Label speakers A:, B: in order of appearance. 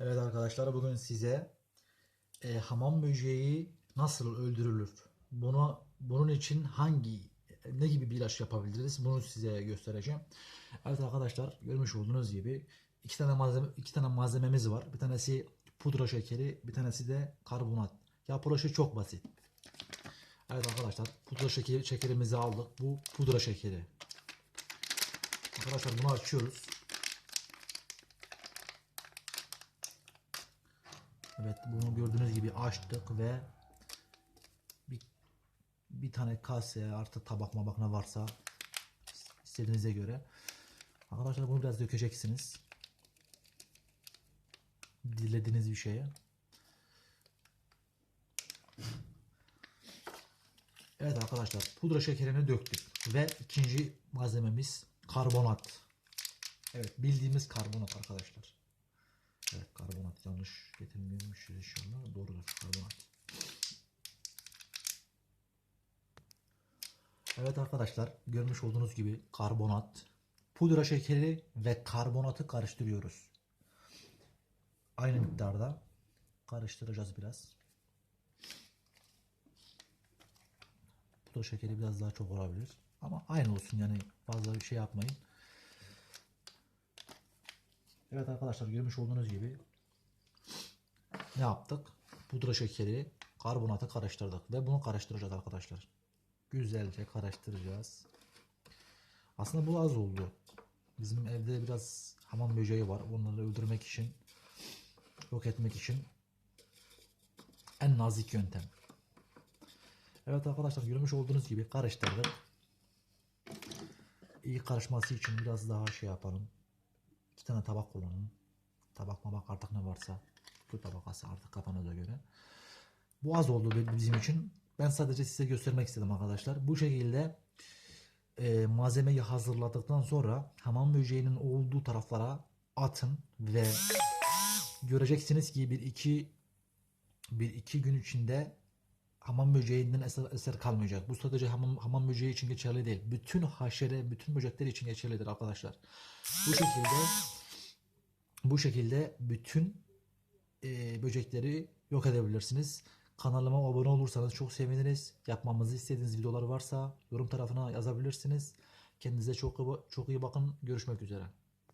A: Evet arkadaşlar bugün size e, hamam böceği nasıl öldürülür? Bunu bunun için hangi ne gibi bir ilaç yapabiliriz? Bunu size göstereceğim. Evet arkadaşlar görmüş olduğunuz gibi iki tane malzeme iki tane malzememiz var. Bir tanesi pudra şekeri, bir tanesi de karbonat. Yapılışı çok basit. Evet arkadaşlar pudra şekeri şekerimizi aldık. Bu pudra şekeri. Arkadaşlar bunu açıyoruz. Evet bunu gördüğünüz gibi açtık ve bir, bir tane kase artık tabak mabak ne varsa istediğinize göre. Arkadaşlar bunu biraz dökeceksiniz. Dilediğiniz bir şeye. Evet arkadaşlar pudra şekerini döktük ve ikinci malzememiz karbonat. Evet bildiğimiz karbonat arkadaşlar. Evet karbonat yanlış getirmiyormuş inşallah. Doğrudur karbonat. Evet arkadaşlar görmüş olduğunuz gibi karbonat, pudra şekeri ve karbonatı karıştırıyoruz. Aynı miktarda karıştıracağız biraz. Pudra şekeri biraz daha çok olabilir. Ama aynı olsun yani fazla bir şey yapmayın. Evet arkadaşlar görmüş olduğunuz gibi ne yaptık? Pudra şekeri, karbonatı karıştırdık ve bunu karıştıracağız arkadaşlar. Güzelce karıştıracağız. Aslında bu az oldu. Bizim evde biraz hamam böceği var. Onları öldürmek için, yok etmek için en nazik yöntem. Evet arkadaşlar görmüş olduğunuz gibi karıştırdık. İyi karışması için biraz daha şey yapalım. İki tane tabak kullanın. Tabak mabak artık ne varsa. Bu tabakası artık kafanıza göre. Bu az oldu bizim için. Ben sadece size göstermek istedim arkadaşlar. Bu şekilde e, malzemeyi hazırladıktan sonra hamam böceğinin olduğu taraflara atın ve göreceksiniz ki bir iki bir iki gün içinde hamam böceğinden eser, eser kalmayacak. Bu sadece hamam, hamam böceği için geçerli değil. Bütün haşere, bütün böcekler için geçerlidir arkadaşlar. Bu şekilde bu şekilde bütün e, böcekleri yok edebilirsiniz. Kanalıma abone olursanız çok seviniriz. Yapmamızı istediğiniz videolar varsa yorum tarafına yazabilirsiniz. Kendinize çok çok iyi bakın. Görüşmek üzere.